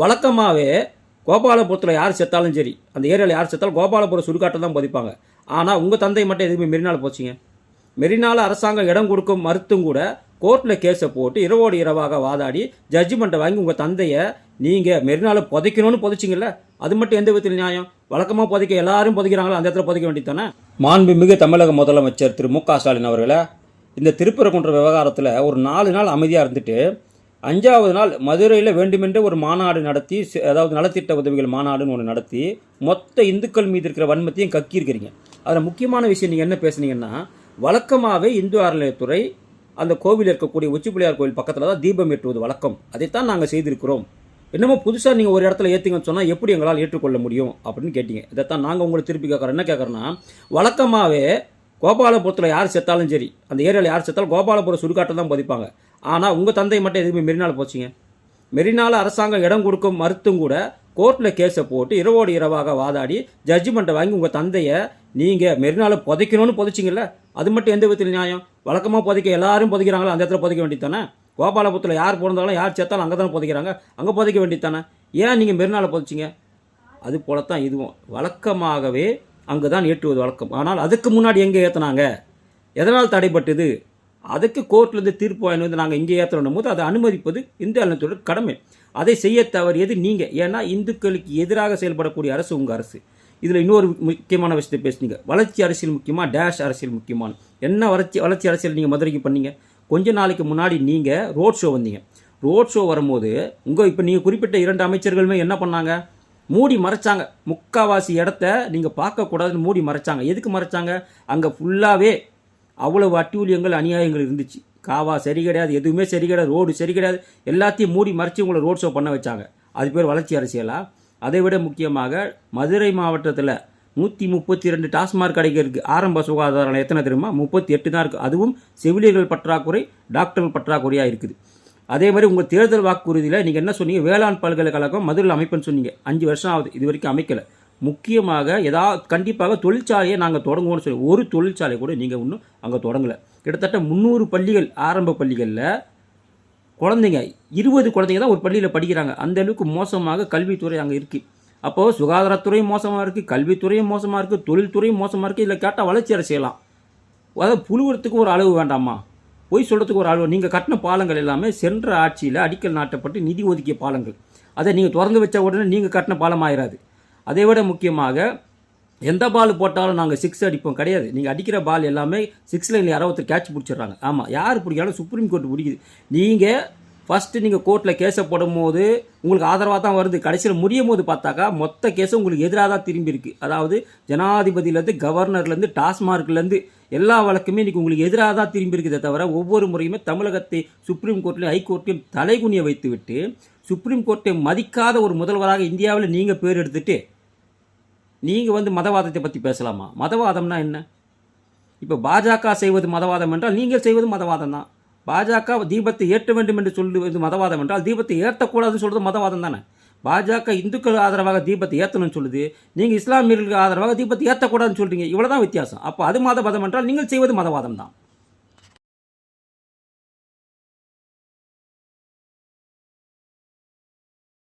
வழக்கமாகவே கோபாலபுரத்தில் யார் செத்தாலும் சரி அந்த ஏரியாவில் யார் செத்தாலும் கோபாலபுரம் சுடுகாட்டை தான் பதிப்பாங்க. ஆனால் உங்கள் தந்தை மட்டும் எதுவுமே மெரினால போச்சிங்க. மெரினால் அரசாங்கம் இடம் கொடுக்கும் மறுத்தும் கூட கோர்ட்டில் கேஸை போட்டு இரவோடு இரவாக வாதாடி ஜட்ஜ்மெண்ட்டை வாங்கி உங்கள் தந்தையை நீங்கள் மெரினால புதைக்கணும்னு புதைச்சிங்கல்ல? அது மட்டும் எந்த விதத்தில் நியாயம்? வழக்கமாக புதைக்க எல்லாரும் புதைக்கிறாங்களோ? அந்த இடத்துல புதைக்க வேண்டியதானே மாண்புமிகு தமிழக முதலமைச்சர் திரு மு க ஸ்டாலின் அவர்களை இந்த திருப்பரங்குன்ற விவகாரத்தில் ஒரு நாலு நாள் அமைதியாக இருந்துட்டு அஞ்சாவது நாள் மதுரையில் வேண்டுமென்றே ஒரு மாநாடு நடத்தி அதாவது நலத்திட்ட உதவிகள் மாநாடுன்னு ஒன்று நடத்தி மொத்த இந்துக்கள் மீது இருக்கிற வன்மத்தையும் கக்கியிருக்கிறீங்க. அதில் முக்கியமான விஷயம் நீங்கள் என்ன பேசுனீங்கன்னா வழக்கமாகவே இந்து அறநிலையத்துறை அந்த கோவில் இருக்கக்கூடிய உச்சிப்பிள்ளையார் கோவில் பக்கத்தில் தான் தீபம் ஏற்றுவது வழக்கம். அதைத்தான் நாங்கள் செய்திருக்கிறோம். என்னமோ புதுசாக நீங்கள் ஒரு இடத்துல ஏற்றுங்கன்னு சொன்னால் எப்படி எங்களால் ஏற்றுக்கொள்ள முடியும் அப்படின்னு கேட்டீங்க. இதைத்தான் நாங்கள் உங்களை திருப்பி கேட்குறோம் என்ன கேட்குறோன்னா வழக்கமாகவே கோபாலபுரத்தில் யார் செத்தாலும் சரி அந்த ஏரியாவில் யார் செத்தாலும் கோபாலபுரம் சுடுகாட்டை தான் பதிப்பாங்க. ஆனால் உங்கள் தந்தை மட்டும் எதுவுமே மெரினால போச்சிங்க. மெரினால அரசாங்கம் இடம் கொடுக்கும் மறுத்தும் கூட கோர்ட்டில் கேஸை போட்டு இரவோடு இரவாக வாதாடி ஜட்ஜ்மெண்ட்டை வாங்கி உங்கள் தந்தையை நீங்கள் மெரினால புதைக்கணும்னு புதைச்சிங்கல்ல? அது மட்டும் எந்த விதத்தில் நியாயம்? வழக்கமாக புதைக்க எல்லாரும் புதைக்கிறாங்களோ? அந்த இடத்துல புதைக்க வேண்டியதானே கோபாலபுரத்தில் யார் பிறந்தாலும் யார் சேர்த்தாலும் அங்கே தானே புதைக்கிறாங்க. அங்கே புதைக்க வேண்டியதானே ஏன் நீங்கள் மெரினால புதைச்சிங்க? அது போலத்தான் இதுவும். வழக்கமாகவே அங்கே தான் ஏற்றுவது வழக்கம். ஆனால் அதுக்கு முன்னாடி எங்கே ஏற்றினாங்க எதனால் தடைப்பட்டது அதுக்கு கோர்ட்லேருந்து தீர்ப்பு வாங்கி வந்து நாங்கள் இங்கே ஏற்றணும் போது அதை அனுமதிப்பது இந்து அறநிலையத்தோட கடமை. அதை செய்ய தவறியது நீங்கள் ஏன்னா இந்துக்களுக்கு எதிராக செயல்படக்கூடிய அரசு உங்கள் அரசு. இதில் இன்னொரு முக்கியமான விஷயத்தை பேசுனீங்க. வளர்ச்சி அரசியல் முக்கியமாக டேஷ் அரசியல் முக்கியமான. என்ன வளர்ச்சி வளர்ச்சி அரசியல் நீங்கள் மதுரைக்கு பண்ணீங்க? கொஞ்ச நாளைக்கு முன்னாடி நீங்கள் ரோட் ஷோ வந்தீங்க. ரோட் ஷோ வரும்போது உங்கள் இப்போ நீங்கள் குறிப்பிட்ட இரண்டு அமைச்சர்களுமே என்ன பண்ணாங்க? மூடி மறைச்சாங்க. முக்காவாசி இடத்த நீங்கள் பார்க்கக்கூடாதுன்னு மூடி மறைச்சாங்க. எதுக்கு மறைச்சாங்க? அங்கே ஃபுல்லாகவே அவ்வளவு அட்டூழியங்கள் அநியாயங்கள் இருந்துச்சு. காவா சரி கிடையாது எதுவுமே சரி கிடையாது ரோடு சரி கிடையாது. எல்லாத்தையும் மூடி மறைச்சி உங்களை ரோட் ஷோ பண்ண வச்சாங்க. அது பேர் வளர்ச்சி அரசியலாக அதை விட முக்கியமாக மதுரை மாவட்டத்தில் நூற்றி முப்பத்தி ரெண்டு டாஸ்மாக் கடைகள் இருக்குது ஆரம்ப சுகாதார நிலையம் எத்தனை தெரியுமா? முப்பத்தி எட்டு தான் இருக்குது அதுவும் செவிலியர்கள் பற்றாக்குறை டாக்டர்கள் பற்றாக்குறையாக இருக்குது. அதே மாதிரி உங்கள் தேர்தல் வாக்குறுதியில் நீங்கள் என்ன சொன்னீங்க? வேளாண் பல்கலைக்கழகம் மதுரையில் அமைப்புன்னு சொன்னீங்க. அஞ்சு வருஷம் ஆகுது. இது வரைக்கும் அமைக்கலை. முக்கியமாக எதா கண்டிப்பாக தொழிற்சாலையை நாங்கள் தொடங்குவோம்னு சொல்லி ஒரு தொழிற்சாலை கூட நீங்கள் இன்னும் அங்கே தொடங்கலை. கிட்டத்தட்ட முந்நூறு பள்ளிகள் ஆரம்ப பள்ளிகளில் குழந்தைங்க இருபது குழந்தைங்க தான் ஒரு பள்ளியில் படிக்கிறாங்க. அந்த அளவுக்கு மோசமாக கல்வித்துறை அங்கே இருக்குது அப்போது சுகாதாரத்துறையும் மோசமாக இருக்குது கல்வித்துறையும் மோசமாக இருக்குது தொழில்துறையும் மோசமாக இருக்குது இதில் கேட்டால் வளர்ச்சி அரசியலாம் அதாவது புழுவுறதுக்கு ஒரு அளவு வேண்டாமா? பொய் சொல்கிறதுக்கு ஒரு அளவு. நீங்கள் கட்டின பாலங்கள் எல்லாமே சென்ற ஆட்சியில் அடிக்கல் நாட்டப்பட்டு நிதி ஒதுக்கிய பாலங்கள். அதை நீங்கள் திறந்து வச்ச உடனே நீங்கள் கட்டின பாலம் ஆயிராது. அதை விட முக்கியமாக எந்த பால் போட்டாலும் நாங்கள் சிக்ஸ் அடிப்போம். கிடையாது. நீங்கள் அடிக்கிற பால் எல்லாமே சிக்ஸ் லைனில் யாரோ ஒருத்தர் கேட்ச் பிடிச்சிடுறாங்க. ஆமாம் யார் பிடிக்காலும் சுப்ரீம் கோர்ட் பிடிக்குது. நீங்கள் ஃபஸ்ட்டு நீங்கள் கோர்ட்டில் கேஸை போடும்போது உங்களுக்கு ஆதரவாக தான் வருது. கடைசியில் முடியும் போது பார்த்தாக்கா மொத்த கேஸும் உங்களுக்கு எதிராக தான் திரும்பி இருக்குது அதாவது ஜனாதிபதியிலேருந்து கவர்னர்லேருந்து டாஸ்மார்க்லேருந்து எல்லா வழக்குமே இன்றைக்கி உங்களுக்கு எதிராக தான் திரும்பி இருக்குதே தவிர ஒவ்வொரு முறையுமே தமிழகத்தை சுப்ரீம் கோர்ட்லையும் ஹைகோர்ட்லையும் தலைகுனிய வைத்துவிட்டு சுப்ரீம் கோர்ட்டை மதிக்காத ஒரு முதல்வராக இந்தியாவில் நீங்கள் பேர் எடுத்துகிட்டு நீங்கள் வந்து மதவாதத்தை பற்றி பேசலாமா? மதவாதம்னா என்ன? இப்போ பாஜக செய்வது மதவாதம் என்றால் நீங்கள் செய்வது மதவாதம் தான். பாஜக தீபத்தை ஏற்ற வேண்டும் என்று சொல்லுவது மதவாதம் என்றால் தீபத்தை ஏற்றக்கூடாதுன்னு சொல்கிறது மதவாதம் தானே? பாஜக இந்துக்கள் ஆதரவாக தீபத்தை ஏற்றணும்னு சொல்லுது. நீங்கள் இஸ்லாமியர்களுக்கு ஆதரவாக தீபத்தை ஏற்றக்கூடாதுன்னு சொல்கிறீங்க இவ்வளோ தான் வித்தியாசம். அப்போ அது மதவாதம் என்றால் நீங்கள் செய்வது மதவாதம் தான்.